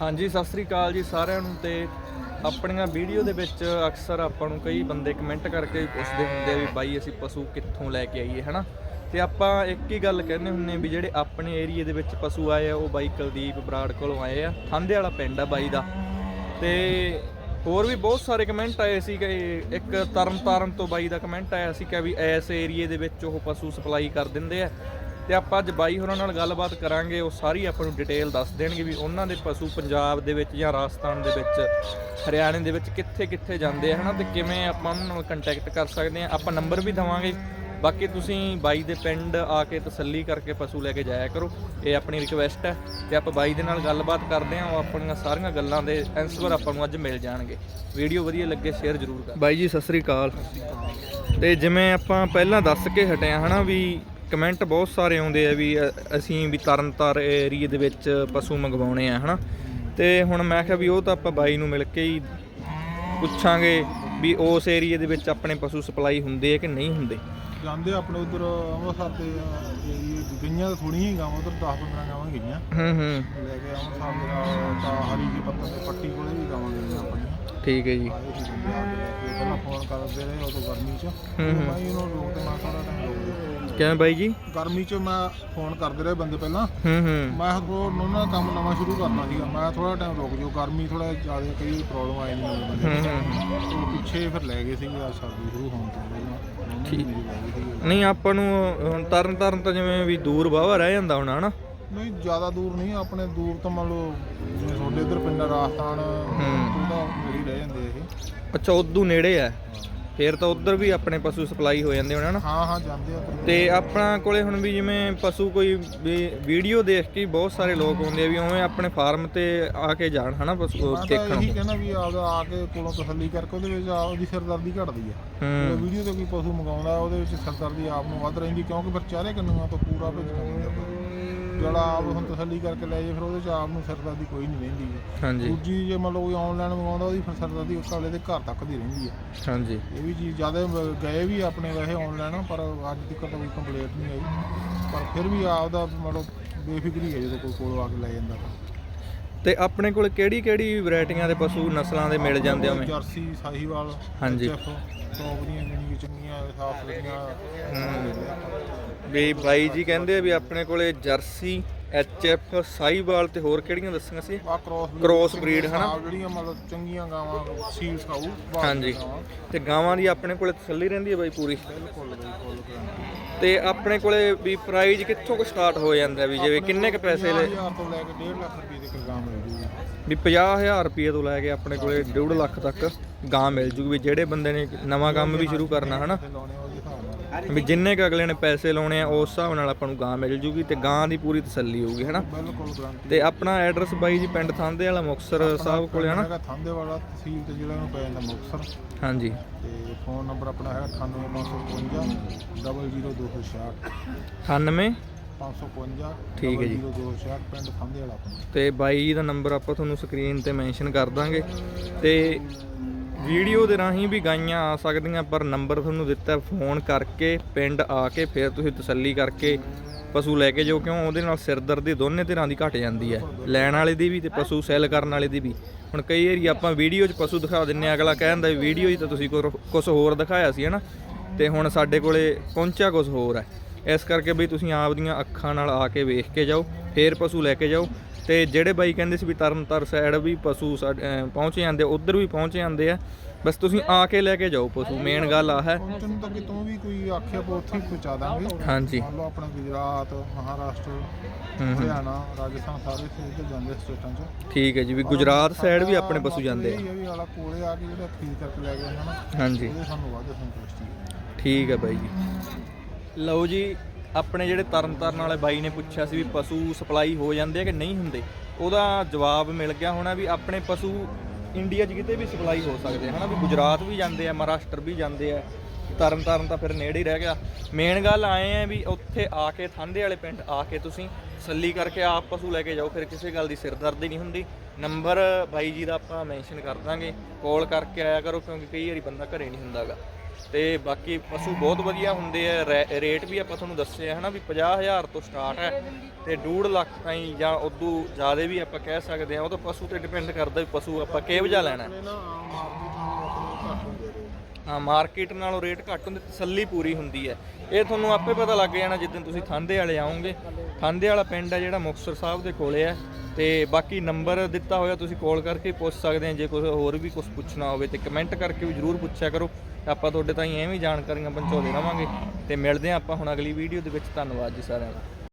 ਹਾਂਜੀ, ਸਤਿ ਸ੍ਰੀ ਅਕਾਲ ਜੀ ਸਾਰਿਆਂ ਨੂੰ ਤੇ ਆਪਣੀਆਂ ਵੀਡੀਓ ਦੇ ਵਿੱਚ ਅਕਸਰ ਆਪਾਂ ਨੂੰ ਕਈ ਬੰਦੇ ਕਮੈਂਟ ਕਰਕੇ ਪੁੱਛਦੇ ਹੁੰਦੇ ਆ ਵੀ ਬਾਈ ਅਸੀਂ ਪਸ਼ੂ ਕਿੱਥੋਂ ਲੈ ਕੇ ਆਈਏ, ਹਨਾ? ਤੇ ਆਪਾਂ ਇੱਕ ਹੀ ਗੱਲ ਕਹਿੰਦੇ ਹੁੰਨੇ ਵੀ ਜਿਹੜੇ ਆਪਣੇ ਏਰੀਏ ਦੇ ਵਿੱਚ ਪਸ਼ੂ ਆਏ ਆ, ਉਹ ਬਾਈ ਕੁਲਦੀਪ ਬਰਾੜ ਕੋਲੋਂ ਆਏ ਆ, ਥਾਂਦੇ ਵਾਲਾ ਪਿੰਡ ਆ ਬਾਈ ਦਾ। ਤੇ ਹੋਰ ਵੀ ਬਹੁਤ ਸਾਰੇ ਕਮੈਂਟ ਆਏ ਸੀ ਕਿ ਇੱਕ ਤਰਨ ਤਾਰਨ ਤੋਂ ਬਾਈ ਦਾ ਕਮੈਂਟ ਆਇਆ ਸੀ ਕਿ ਵੀ ਐਸ ਏਰੀਏ ਦੇ ਵਿੱਚ ਉਹ ਪਸ਼ੂ ਸਪਲਾਈ ਕਰ ਦਿੰਦੇ ਆ। ਤੇ ਆਪਾਂ ਅੱਜ ਬਾਈ ਹੋਰਾਂ ਨਾਲ ਗੱਲਬਾਤ ਕਰਾਂਗੇ, ਉਹ ਸਾਰੀ ਆਪਾਂ ਨੂੰ ਡਿਟੇਲ ਦੱਸ ਦੇਣਗੇ ਵੀ ਉਹਨਾਂ ਦੇ ਪਸ਼ੂ ਪੰਜਾਬ ਦੇ ਵਿੱਚ ਜਾਂ ਰਾਜਸਥਾਨ ਦੇ ਵਿੱਚ, ਹਰਿਆਣੇ ਦੇ ਵਿੱਚ ਕਿੱਥੇ ਕਿੱਥੇ ਜਾਂਦੇ ਆ, ਹਨਾ? ਤੇ ਕਿਵੇਂ ਆਪਾਂ ਉਹਨਾਂ ਨਾਲ ਕੰਟੈਕਟ ਕਰ ਸਕਦੇ ਆ? ਆਪਾਂ ਨੰਬਰ ਵੀ ਦਵਾਂਗੇ। ਬਾਕੀ ਤੁਸੀਂ ਬਾਈ ਦੇ ਪਿੰਡ ਆ ਕੇ ਤਸੱਲੀ ਕਰਕੇ ਪਸ਼ੂ ਲੈ ਕੇ ਜਾਇਆ ਕਰੋ। ਇਹ ਆਪਣੀ ਰਿਕਵੈਸਟ ਹੈ ਤੇ ਆਪਾਂ ਬਾਈ ਦੇ ਨਾਲ ਗੱਲਬਾਤ ਕਰਦੇ ਹਾਂ, ਉਹ ਆਪਣੀਆਂ ਸਾਰੀਆਂ ਗੱਲਾਂ ਦੇ ਆਨਸਰ ਆਪਾਂ ਨੂੰ ਅੱਜ ਮਿਲ ਜਾਣਗੇ। ਵੀਡੀਓ ਵਧੀਆ ਲੱਗੇ ਸ਼ੇਅਰ ਜ਼ਰੂਰ ਕਰ। ਬਾਈ ਜੀ, ਸਤਿ ਸ੍ਰੀ ਅਕਾਲ। ਤੇ ਜਿਵੇਂ ਆਪਾਂ ਪਹਿਲਾਂ ਦੱਸ ਕੇ ਹਟਿਆ ਆ ਹਨਾ, ਵੀ ਕਮੈਂਟ ਬਹੁਤ ਸਾਰੇ ਆਉਂਦੇ ਆ ਵੀ ਅ- ਅਸੀਂ ਵੀ ਤਰਨਤਾਰ ਏਰੀਏ ਦੇ ਵਿੱਚ ਪਸ਼ੂ ਮੰਗਵਾਉਣੇ ਆ ਹਨਾ? ਤੇ ਹੁਣ ਮੈਂ ਕਿਹਾ ਵੀ ਉਹ ਤਾਂ ਆਪਾਂ ਬਾਈ ਨੂੰ ਮਿਲ ਕੇ ਹੀ ਪੁੱਛਾਂਗੇ ਵੀ ਉਸ ਏਰੀਏ ਦੇ ਵਿੱਚ ਆਪਣੇ ਪਸ਼ੂ ਸਪਲਾਈ ਹੁੰਦੇ ਆ ਕਿ ਨਹੀਂ ਹੁੰਦੇ? ਜਾਂਦੇ ਆਪਣੇ ਉਧਰ ਅੰਮ੍ਰਿਤਸਰ ਤੇ ਏਰੀਏ ਗਈਆਂ ਤਾਂ ਥੋੜੀਆਂ ਹੀ ਗਾਵਾਂ ਉਧਰ 10 15 ਗਾਵਾਂ ਗਈਆਂ। ਹੂੰ ਹੂੰ। ਲੈ ਕੇ ਅੰਮ੍ਰਿਤਸਰ ਦੇ ਨਾਲ ਤਾਂ ਹਰੀ ਜੀ ਪੱਤਨ ਤੇ ਪੱਟੀ ਕੋਲੇ ਵੀ ਗਾਵਾਂ ਗਈਆਂ ਆਪਣੀਆਂ ਠੀਕ ਹੈ ਜੀ। ਆਏ ਸੀ ਬੰਦੇ ਆ ਕੇ ਲੈ ਕੇ ਪਹਿਲਾਂ ਫੋਨ ਕਰਦੇ ਰਹੇ ਉਦੋਂ ਗਰਮੀ 'ਚ। ਹੂੰ ਹੂੰ। ਮੈਂ ਇਹਨਾਂ ਨੂੰ ਰੋਕ ਤੇ ਮੈਂ ਥੋੜਾ ਟਾਈਮ ਰੁਕ ਕਿਵੇਂ ਬਾਈ ਜੀ? ਗਰਮੀ 'ਚ ਮੈਂ ਫੋਨ ਕਰਦੇ ਰਹੇ ਬੰਦੇ ਪਹਿਲਾਂ। ਹੂੰ ਹੂੰ। ਮੈਂ ਹੋਰ ਉਹਨਾਂ ਦਾ ਕੰਮ ਨਵਾਂ ਸ਼ੁਰੂ ਕਰਨਾ ਸੀਗਾ। ਮੈਂ ਥੋੜਾ ਟਾਈਮ ਰੁਕ ਜਾਓ ਗਰਮੀ ਥੋੜਾ ਜ਼ਿਆਦਾ ਕਈ ਪ੍ਰੋਬਲਮ ਆਈ ਨਹੀਂ ਹੂੰ ਹੂੰ। ਉਹ ਪਿੱਛੇ ਫਿਰ ਲੈ ਗਏ ਸੀਗੇ ਆ ਸਰਦੀ ਸ਼ੁਰੂ ਹੋਣ ਤੋਂ ਪਹਿਲਾਂ। ਠੀਕ। ਮੇਰੀ ਨਹੀਂ ਆਪਾਂ ਨੂੰ ਹੁਣ ਤਰਨ ਤਾਰਨ ਤਾਂ ਜਿਵੇਂ ਵੀ ਦੂਰ ਵਾਹਵਾ ਰਹਿ ਜਾਂਦਾ ਹੁਣ ਹਨਾ? ਨਹੀਂ ਜ਼ਿਆਦਾ ਦੂਰ ਨਹੀਂ ਆਪਣੇ ਦੂਰ ਤੋਂ ਮੰਨ ਲਓ ਜਿਵੇਂ ਤੁਹਾਡੇ ਇੱਧਰ ਪਿੰਡ ਰਾਜਸਥਾਨ ਤੋਂ ਤਾਂ ਹੀ ਰਹਿ ਜਾਂਦੇ ਇਹ। ਅੱਛਾ ਉਦੋਂ ਨੇੜੇ ਆ। ਫੇਰ ਤਾਂ ਉਧਰ ਵੀ ਆਪਣੇ ਪਸ਼ੂ ਸਪਲਾਈ ਹੋ ਜਾਂਦੇ ਹੋਣੇ ਹਨਾ? ਹਾਂ ਹਾਂ ਜਾਂਦੇ ਆ ਉੱਧਰ। ਤੇ ਆਪਣਾ ਕੋਲੇ ਹੁਣ ਵੀ ਜਿਵੇਂ ਪਸ਼ੂ ਕੋਈ ਵੀ ਵੀਡੀਓ ਦੇਖ ਕੇ ਹੀ ਬਹੁਤ ਸਾਰੇ ਲੋਕ ਆਉਂਦੇ ਆ ਵੀ ਉਵੇਂ ਆਪਣੇ ਫਾਰਮ ਤੇ ਆ ਕੇ ਜਾਣ ਹਨਾ ਪਸ਼ੂ ਮੈਂ ਤਾਂ ਦੇਖਣ ਇਹੀ ਕਹਿੰਦਾ ਵੀ ਆਪਦਾ ਆ ਕੇ ਕੋਲੋਂ ਤਸੱਲੀ ਕਰਕੇ ਉਹਦੇ ਵਿੱਚ ਆ ਉਹਦੀ ਸਿਰਦਰਦੀ ਘਟਦੀ ਆ। ਹੂੰ। ਵੀਡੀਓ ਤੇ ਕੋਈ ਪਸ਼ੂ ਮੰਗਾਉਂਦਾ ਉਹਦੇ ਵਿੱਚ ਸਿਰਦਰਦੀ ਆਪ ਨੂੰ ਵੱਧ ਰਹਿੰਦੀ ਕਿਉਂਕਿ ਫਿਰ ਚਾਰੇ ਕੰਨੂਆਂ ਤੋਂ ਪੂਰਾ ਭੇਜਣਾ ਪੈਂਦਾ। ਜਿਹੜਾ ਆਪ ਹੁਣ ਤਸੱਲੀ ਕਰਕੇ ਲੈ ਜੇ ਫਿਰ ਉਹਦੇ ਚ ਆਪ ਨੂੰ ਸਿਰਦਰਦੀ ਕੋਈ ਨਹੀਂ ਰਹਿੰਦੀ ਹਾਂਜੀ। ਦੂਜੀ ਜੇ ਮੰਨ ਲਓ ਕੋਈ ਆਨਲਾਈਨ ਮੰਗਾਉਂਦਾ ਉਹਦੀ ਫਿਰ ਸਿਰਦਰਦੀ ਉਸ ਵਾਲੇ ਦੇ ਘਰ ਤੱਕ ਦੀ ਰਹਿੰਦੀ ਆ। ਹਾਂਜੀ। ਇਹ ਵੀ ਚੀਜ਼ ਜ਼ਿਆਦਾ ਗਏ ਵੀ ਆਪਣੇ ਵੈਸੇ ਆਨਲਾਈਨ ਪਰ ਅੱਜ ਤੱਕ ਤਾਂ ਕੋਈ ਕੰਪਲੀਟ ਨਹੀਂ ਆਈ। ਪਰ ਫਿਰ ਵੀ ਆਪਦਾ ਮਤਲਬ ਬੇਫਿਕਰੀ ਹੈ ਜਦੋਂ ਕੋਈ ਕੋਲ ਆ ਕੇ ਲੈ ਜਾਂਦਾ ਤੇ। ਆਪਣੇ ਕੋਲ ਕਿਹੜੀ ਕਿਹੜੀ ਵੈਰਾਈਟੀਆਂ ਦੇ ਪਸ਼ੂ ਨਸਲਾਂ ਦੇ ਮਿਲ ਜਾਂਦੇ ਉਵੇਂ ਜਰਸੀ ਸਾਹੀਵਾਲ ਹਾਂਜੀ। ਟੌਪ ਦੀਆਂ ਜਿਹੜੀਆਂ ਚੰਗੀਆਂ ਸਾਫ਼ ਸੁਥਰੀਆਂ ਵੀ ਬਾਈ ਜੀ ਕਹਿੰਦੇ ਆ ਵੀ ਆਪਣੇ ਕੋਲੇ ਜਰਸੀ ਐਚਐਫ ਸਾਈਵਾਲ ਤੇ ਹੋਰ ਕਿਹੜੀਆਂ ਦੱਸੀਆਂ ਸੀ ਕ੍ਰੋਸ breed ਹਨਾ? ਜਿਹੜੀਆਂ ਮਤਲਬ ਚੰਗੀਆਂ ਗਾਵਾਂ ਸੀਲ ਖਾਊ ਹਾਂਜੀ ਦੀਆਂ। ਤੇ ਗਾਵਾਂ ਦੀ ਆਪਣੇ ਕੋਲੇ ਤਸੱਲੀ ਰਹਿੰਦੀ ਹੈ ਬਾਈ ਪੂਰੀ ਬਿਲਕੁਲ ਬਿਲਕੁਲ ਤੇ ਆਪਣੇ ਕੋਲੇ ਵੀ ਪ੍ਰਾਈਜ਼ ਕਿੱਥੋਂ ਕੁ ਸਟਾਰਟ ਹੋ ਜਾਂਦਾ ਵੀ ਜਿਵੇਂ ਕਿੰਨੇ ਕ ਪੈਸੇ ਲੈ 1000 ਤੋਂ ਲੈ ਕੇ 1.5 ਲੱਖ ਰੁਪਏ ਦੇ ਗਾਂ ਮਿਲ ਜੂਗੀ। ਵੀ 50000 ਰੁਪਏ ਤੋਂ ਲੈ ਕੇ ਆਪਣੇ ਕੋਲੇ 1.5 ਲੱਖ ਤੱਕ ਗਾਂ ਮਿਲ ਜੂਗੀ ਵੀ ਜਿਹੜੇ ਬੰਦੇ ਨੇ ਨਵਾਂ ਕੰਮ ਵੀ ਸ਼ੁਰੂ ਕਰਨਾ ਹਨਾ? ਵੀ ਜਿੰਨੇ ਕ ਅਗਲੇ ਨੇ ਪੈਸੇ ਲਾਉਣੇ ਆ ਉਸ ਹਿਸਾਬ ਨਾਲ ਆਪਾਂ ਨੂੰ ਗਾਂ ਮਿਲ ਜੂਗੀ ਤੇ ਗਾਂ ਦੀ ਪੂਰੀ ਤਸੱਲੀ ਹੋਊਗੀ ਹਨਾ ਤੇ ਆਪਣਾ ਐਡਰੈਸ ਬਾਈ ਜੀ ਪਿੰਡ ਥਾਂਦੇ ਵਾਲਾ ਮੁਕਤਸਰ ਸਾਹਿਬ ਕੋਲੇ ਹਨਾ ਥਾਂਦੇ ਵਾਲਾ ਤਹਿਸੀਲ ਤੇ ਜ਼ਿਲ੍ਹਾ ਨੂੰ ਪੈ ਜਾਂਦਾ ਮੁਕਤਸਰ। ਹਾਂਜੀ। ਤੇ ਫੋਨ ਨੰਬਰ ਆਪਣਾ ਹੈਗਾ 98555 00266 98 555 ਠੀਕ ਹੈ ਜੀ। 00266 ਪਿੰਡ ਥਾਂਦੇ ਵਾਲਾ ਆਪਣਾ। ਤੇ ਬਾਈ ਦਾ ਨੰਬਰ ਆਪਾਂ ਤੁਹਾਨੂੰ ਸਕਰੀਨ ਤੇ ਮੈਂਸ਼ਨ ਕਰ ਦਾਂਗੇ। ਤੇ ਵੀਡੀਓ ਦੇ ਰਾਹੀਂ ਵੀ ਗਾਈਆਂ ਆ ਸਕਦੀਆਂ, ਪਰ ਨੰਬਰ ਤੁਹਾਨੂੰ ਦਿੱਤਾ ਫੋਨ ਕਰਕੇ, ਪਿੰਡ ਆ ਕੇ, ਫਿਰ ਤੁਸੀਂ ਤਸੱਲੀ ਕਰਕੇ ਪਸ਼ੂ ਲੈ ਕੇ ਜਾਓ, ਕਿਉਂ ਉਹਦੇ ਨਾਲ ਸਿਰ ਸਿਰਦਰਦੀ ਦੋਨੇ ਧਿਰਾਂ ਦੀ ਘਟ ਜਾਂਦੀ ਹੈ। ਲੈਣ ਵਾਲੇ ਦੀ ਵੀ ਤੇ ਪਸ਼ੂ ਸੈਲ ਕਰਨ ਵਾਲੇ ਦੀ ਵੀ। ਹੁਣ ਕਈ ਏਰੀ ਆਪਾਂ ਵੀਡੀਓ 'ਚ ਪਸ਼ੂ ਦਿਖਾ ਦਿੰਨੇ ਆ, ਅਗਲਾ ਕਹਿੰਦਾ ਵੀ ਵੀਡੀਓ 'ਚ ਤਾਂ ਤੁਸੀਂ ਕੁਝ ਹੋਰ ਦਿਖਾਇਆ ਸੀ, ਹਨਾ? ਤੇ ਹੁਣ ਸਾਡੇ ਕੋਲੇ ਪਹੁੰਚਿਆ ਕੁਝ ਹੋਰ ਹੈ। ਇਸ ਕਰਕੇ ਬਈ ਤੁਸੀਂ ਆਪ ਦੀਆਂ ਅੱਖਾਂ ਨਾਲ ਆ ਕੇ ਵੇਖ ਕੇ ਜਾਓ, ਫੇਰ ਪਸ਼ੂ ਲੈ ਕੇ ਜਾਓ। ਤੇ ਜਿਹੜੇ ਬਾਈ ਕਹਿੰਦੇ ਸੀ ਵੀ ਤਰਨਤਾਰ ਸਾਈਡ ਵੀ ਪਸ਼ੂ ਪਹੁੰਚ ਜਾਂਦੇ ਉਧਰ ਵੀ ਪਹੁੰਚ ਜਾਂਦੇ ਆ। ਬਸ ਤੁਸੀਂ ਆ ਕੇ ਲੈ ਕੇ ਜਾਓ ਪਸ਼ੂ ਮੇਨ ਗੱਲ ਆ ਹੈ। ਪਹੁੰਚਣ ਨੂੰ ਤਾਂ ਕਿਤੋਂ ਵੀ ਕੋਈ ਆਖਿਆ ਆਪਾਂ ਉੱਥੇ ਹੀ ਪਹੁੰਚਾ ਦਾਂਗੇ। ਹਾਂਜੀ। ਮੰਨ ਲਓ ਆਪਣਾ ਗੁਜਰਾਤ ਮਹਾਰਾਸ਼ਟਰ ਹੂੰ ਹੂੰ। ਹਰਿਆਣਾ ਰਾਜਸਥਾਨ ਸਾਰੇ ਇੱਥੇ ਜਾਂਦੇ ਸਟੇਟਾਂ 'ਚ। ਠੀਕ ਹੈ ਜੀ ਵੀ ਗੁਜਰਾਤ ਸਾਈਡ ਵੀ ਆਪਣੇ ਪਸ਼ੂ ਜਾਂਦੇ ਆ। ਇਹ ਵੀ ਵਾਲਾ ਕੋਲੇ ਆ ਕੇ ਜਿਹੜਾ ਖਰੀਦ ਕਰਕੇ ਲੈ ਗਏ ਨਾ ਹਾਂਜੀ। ਉਹਦੇ ਸਾਨੂੰ ਵੱਧ ਸੰਤੁਸ਼ਟੀ ਹੈ ਠੀਕ ਹੈ ਬਾਈ ਜੀ। ਲਓ ਜੀ ਆਪਣੇ ਜਿਹੜੇ ਤਰਨ ਤਾਰਨ ਵਾਲੇ ਬਾਈ ਨੇ ਪੁੱਛਿਆ ਸੀ ਵੀ ਪਸ਼ੂ ਸਪਲਾਈ ਹੋ ਜਾਂਦੇ ਆ ਕਿ ਨਹੀਂ ਹੁੰਦੇ, ਉਹਦਾ ਜਵਾਬ ਮਿਲ ਗਿਆ ਹੋਣਾ ਵੀ ਆਪਣੇ ਪਸ਼ੂ ਇੰਡੀਆ 'ਚ ਕਿਤੇ ਵੀ ਸਪਲਾਈ ਹੋ ਸਕਦੇ ਆ, ਹਨਾ, ਵੀ ਗੁਜਰਾਤ ਵੀ ਜਾਂਦੇ ਆ, ਮਹਾਰਾਸ਼ਟਰ ਵੀ ਜਾਂਦੇ ਆ ਤਰਨ ਤਾਰਨ ਤਾਂ ਫਿਰ ਨੇੜੇ ਹੀ ਰਹਿ ਗਿਆ। ਮੇਨ ਗੱਲ ਆਏ ਆ ਵੀ ਉੱਥੇ ਆ ਕੇ ਥਾਂਦੇ ਵਾਲੇ ਪਿੰਡ ਆ ਕੇ ਤੁਸੀਂ ਤਸੱਲੀ ਕਰਕੇ ਆਪ ਪਸ਼ੂ ਲੈ ਕੇ ਜਾਓ, ਫਿਰ ਕਿਸੇ ਗੱਲ ਦੀ ਸਿਰਦਰਦੀ ਨਹੀਂ ਹੁੰਦੀ। ਨੰਬਰ ਬਾਈ ਜੀ ਦਾ ਆਪਾਂ ਮੈਂਸ਼ਨ ਕਰ ਦਾਂਗੇ ਕਾਲ ਕਰਕੇ ਆਇਆ ਕਰੋ, ਕਿਉਂਕਿ ਕਈ ਵਾਰੀ ਬੰਦਾ ਘਰੇ ਨਹੀਂ ਹੁੰਦਾਗਾ। ਤੇ ਬਾਕੀ ਪਸ਼ੂ ਬਹੁਤ ਵਧੀਆ ਹੁੰਦੇ ਆ, ਰੈ- ਰੇਟ ਵੀ ਆਪਾਂ ਤੁਹਾਨੂੰ ਦੱਸੇ ਹੈ ਨਾ ਵੀ 50000 ਤੋਂ ਸਟਾਰਟ ਹੈ ਤੇ 2.5 ਲੱਖ ਤਾਈਂ ਜਾਂ ਉਦੋਂ ਜ਼ਿਆਦਾ ਵੀ ਆਪਾਂ ਕਹਿ ਸਕਦੇ ਆ, ਉਹ ਤਾਂ ਪਸ਼ੂ ਤੇ ਡਿਪੈਂਡ ਕਰਦਾ ਵੀ ਪਸ਼ੂ ਆਪਾਂ ਕਿਹੋ ਜਿਹਾ ਲੈਣਾ ਹੈ। ਨਾ ਆਮ ਮਾਰਕੀਟ ਨਾਲੋਂ ਆਪਣੇ ਘੱਟ ਹੁੰਦੇ ਨੇ ਹਾਂ ਮਾਰਕੀਟ ਨਾਲੋਂ ਰੇਟ ਘੱਟ ਹੁੰਦੇ ਤਸੱਲੀ ਪੂਰੀ ਹੁੰਦੀ ਹੈ। ਇਹ ਤੁਹਾਨੂੰ ਆਪੇ ਪਤਾ ਲੱਗ ਜਾਣਾ ਜਿੱਦਣ ਤੁਸੀਂ ਥਾਂਦੇ ਵਾਲੇ ਆਓਗੇ। ਥਾਂਦੇ ਵਾਲਾ ਪਿੰਡ ਹੈ ਜਿਹੜਾ ਮੁਕਤਸਰ ਸਾਹਿਬ ਦੇ ਕੋਲੇ ਹੈ ਤੇ ਬਾਕੀ ਨੰਬਰ ਦਿੱਤਾ ਹੋਇਆ ਤੁਸੀਂ ਕਾਲ ਕਰਕੇ ਪੁੱਛ ਸਕਦੇ ਆ, ਜੇ ਕੁਝ ਹੋਰ ਵੀ ਕੁਝ ਪੁੱਛਣਾ ਹੋਵੇ ਤੇ ਕਮੈਂਟ ਕਰਕੇ ਵੀ ਜਰੂਰ ਪੁੱਛਿਆ ਕਰੋ। ਆਪਾਂ ਤੁਹਾਡੇ ਤਾਈਂ ਐਵੇਂ ਹੀ ਜਾਣਕਾਰੀਆਂ ਪਹੁੰਚਾਉਂਦੇ ਰਵਾਂਗੇ ਤੇ ਮਿਲਦੇ ਆ ਆਪਾਂ ਹੁਣ ਅਗਲੀ ਵੀਡੀਓ ਦੇ ਵਿੱਚ। ਧੰਨਵਾਦ ਜੀ ਸਾਰਿਆਂ ਦਾ।